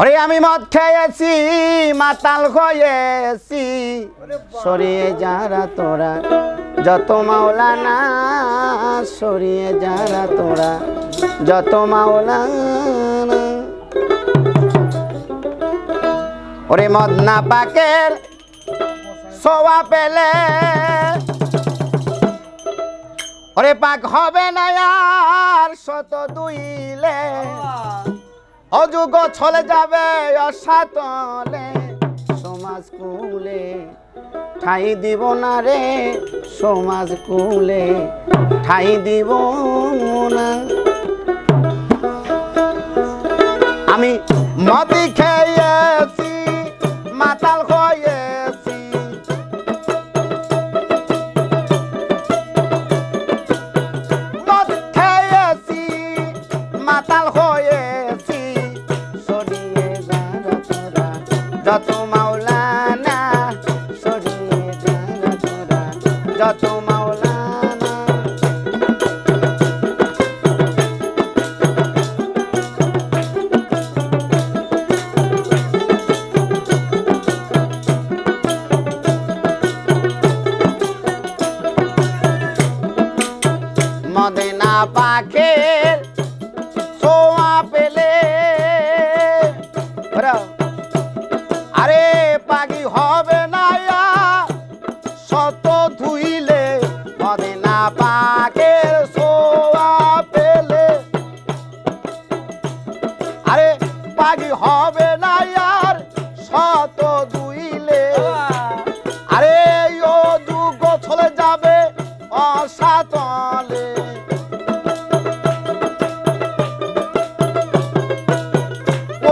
ওরে আমি মদ খেয়েছি মাতাল হয়েছি। সরিয়ে যারা তোরা যত মাওলানা সরিয়ে যারা তোরা যত মাওলানা। ওরে মদ না পাকের সোয়া পেলে ওরে পাক হবে না আর শত দুইলে। অযুগ ছলে যাবে অসাতলে, সমাজ কুলে ঠাই দিব না রে, সমাজ কুলে ঠাই দিব না। আমি মতি খেয়েছি যত মাওলানা সরিয়ে যারা তোরা। যত মাওলানা মদেনা পাখের আর শত দুইলে। আরে ও যুগ গোছলে যাবে অসাতলে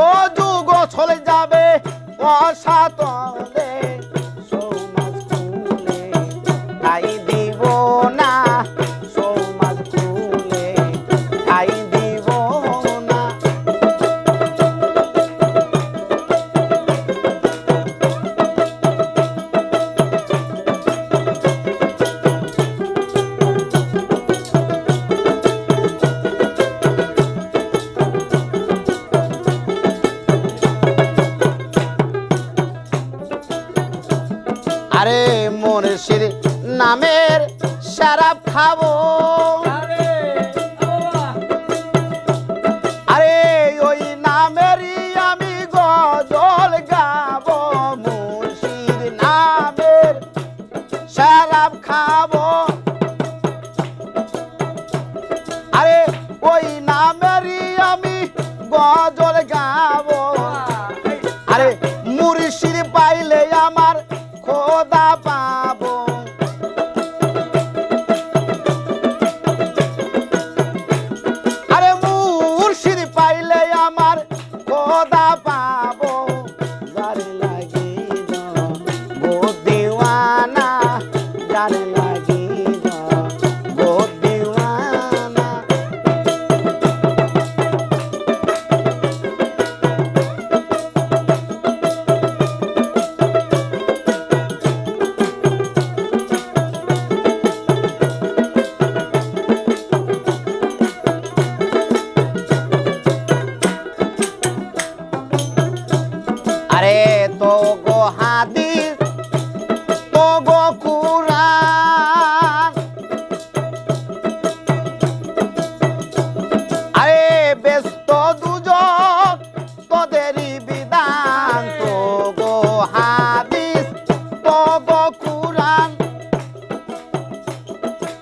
ও যুগ গোছলে যাবে অসাতলে আরে মনীষীর নামের সারা খাব আরে ওই নামেরই আমি গজল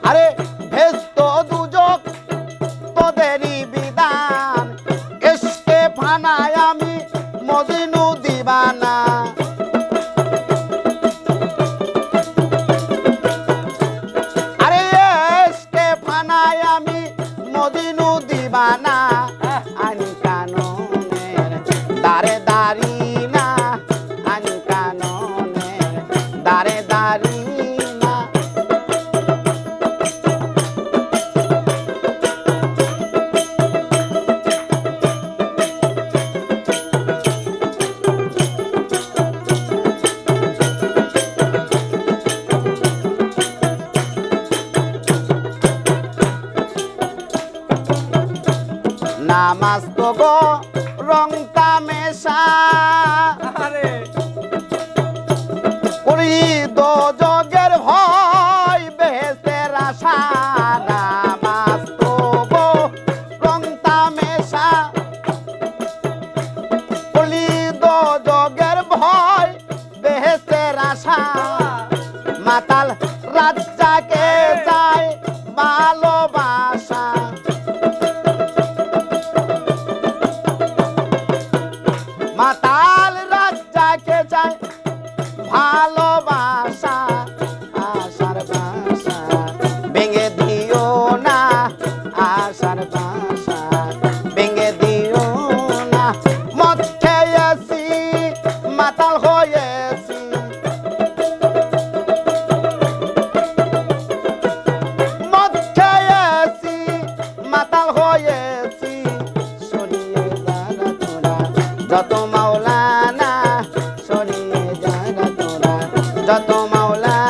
আরে নামাজ গো রং তামেশা করিদ জগের হয় বেহেস্তের আশা। গো রং ভয় মাতাল matar. hola.